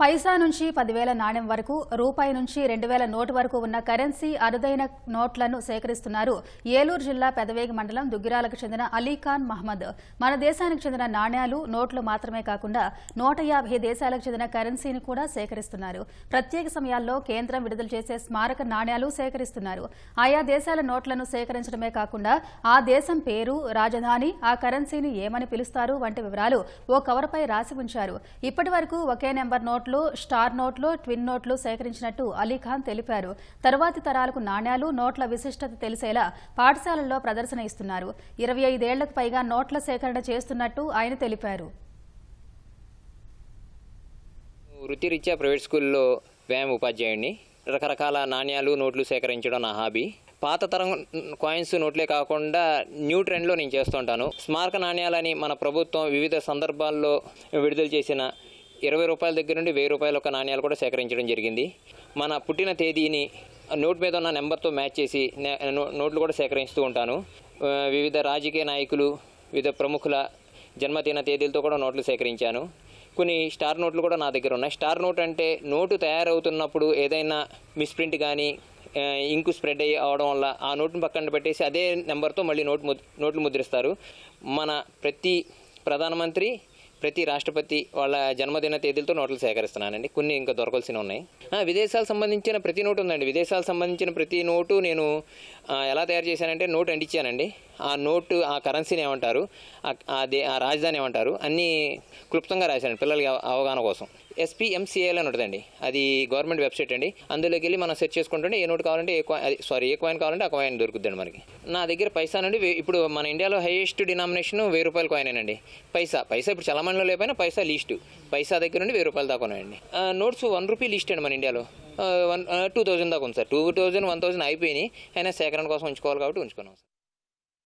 పైసా నుంచి పదివేల నాణ్యం వరకు రూపాయి నుంచి రెండు వేల నోటు వరకు ఉన్న కరెన్సీ అరుదైన నోట్లను సేకరిస్తున్నారు ఏలూరు జిల్లా పెదవేగి మండలం దుగ్గిరాలకు చెందిన అలీఖాన్ మహమ్మద్ మన దేశానికి చెందిన నాణ్యాలు నోట్లు మాత్రమే కాకుండా నూట యాభై దేశాలకు చెందిన కరెన్సీని కూడా సేకరిస్తున్నారు. ప్రత్యేక సమయాల్లో కేంద్రం విడుదల చేసే స్మారక నాణ్యాలు సేకరిస్తున్నారు. ఆయా దేశాల నోట్లను సేకరించడమే కాకుండా ఆ దేశం పేరు రాజధాని ఆ కరెన్సీని ఏమని పిలుస్తారు వంటి వివరాలు ఓ కవర్పై రాసి ఉంచారు. ఇప్పటి వరకు ఒకే నెంబర్ నోట్లు స్టార్ నోట్లు ట్విన్ నోట్లు సేకరించినట్టు అలీఖాన్ తెలిపారు. తరువాతి తరాలకు నాణ్యాలు నోట్ల విశిష్టత తెలిసేలా పాఠశాలల్లో ప్రదర్శన ఇస్తున్నారు. ఇరవై ఐదేళ్ళకు పైగా నోట్ల సేకరణ చేస్తున్నట్టు ఆయన తెలిపారు. వృత్తిరీత్యా ప్రైవేట్ స్కూల్లో వ్యాయామ ఉపాధ్యాయుడిని. రకరకాల నాణ్యాలు నోట్లు సేకరించడం నా హాబీ. పాత తరం కాయిన్స్ నోట్లే కాకుండా న్యూ ట్రెండ్లో నేను చేస్తుంటాను స్మారక నాణ్యాలని మన ప్రభుత్వం వివిధ సందర్భాల్లో విడుదల చేసిన ఇరవై రూపాయల దగ్గర నుండి వెయ్యి రూపాయల ఒక నాణ్యాలు కూడా సేకరించడం జరిగింది. మన పుట్టిన తేదీని నోట్ మీద ఉన్న నెంబర్తో మ్యాచ్ చేసి నోట్లు కూడా సేకరిస్తూ ఉంటాను. వివిధ రాజకీయ నాయకులు వివిధ ప్రముఖుల జన్మదిన తేదీలతో కూడా నోట్లు సేకరించాను. కొన్ని స్టార్ నోట్లు కూడా నా దగ్గర ఉన్నాయి. స్టార్ నోట్ అంటే నోటు తయారవుతున్నప్పుడు ఏదైనా మిస్ప్రింట్ కానీ ఇంకు స్ప్రెడ్ అయ్యి అవడం వల్ల ఆ నోటును పక్కన పెట్టేసి అదే నెంబర్తో మళ్ళీ నోట్ ము నోట్లు ముద్రిస్తారు. మన ప్రతి ప్రధానమంత్రి ప్రతి రాష్ట్రపతి వాళ్ళ జన్మదిన తేదీలతో నోట్లు సేకరిస్తున్నానండి. కొన్ని ఇంకా దొరకాల్సిన ఉన్నాయి. విదేశాలకు సంబంధించిన ప్రతి నోటు ఉందండి. విదేశాలకు సంబంధించిన ప్రతి నోటు నేను ఎలా తయారు చేశానంటే నోట్ అంటించానండి ఆ నోటు ఆ కరెన్సీని ఏమంటారు? ఆ- ఆ దే ఆ రాజధాని ఏమంటారు? అన్నీ క్లుప్తంగా రాశారండి పిల్లలకి అవగాహన కోసం. ఎస్పీఎంసీఏల్ అని ఉంటుందండి. అది గవర్నమెంట్ వెబ్సైట్ అండి. అందులోకి వెళ్ళి మనం సెర్చ్ చేసుకుంటుంటే ఏ నోటు కావాలంటే ఏ కాయిన్ సారీ ఏ కాయిన్ కావాలంటే ఆ కాయిన్ దొరుకుతుందండి మనకి. నా దగ్గర పైసా నుండి ఇప్పుడు మన ఇండియాలో హైయెస్ట్ డినామినేషన్ వెయ్యి రూపాయల కాయినేనండి పైసా పైసా ఇప్పుడు చలమణిలో లేకపోయినా పైసా లీస్ట్ పైసా దగ్గర నుండి వెయ్యి రూపాయల దాకా ఉన్నాయండి. నోట్స్ వన్ రూపీ లీస్ట్ అండి మన ఇండియాలో. వన్ టూ థౌజండ్ దాకా ఉంది sir. Two thousand one thousand అయిపోయినాయి. అయినా సేకరణ కోసం ఉంచుకోవాలి కాబట్టి ఉంచుకున్నాం సార్.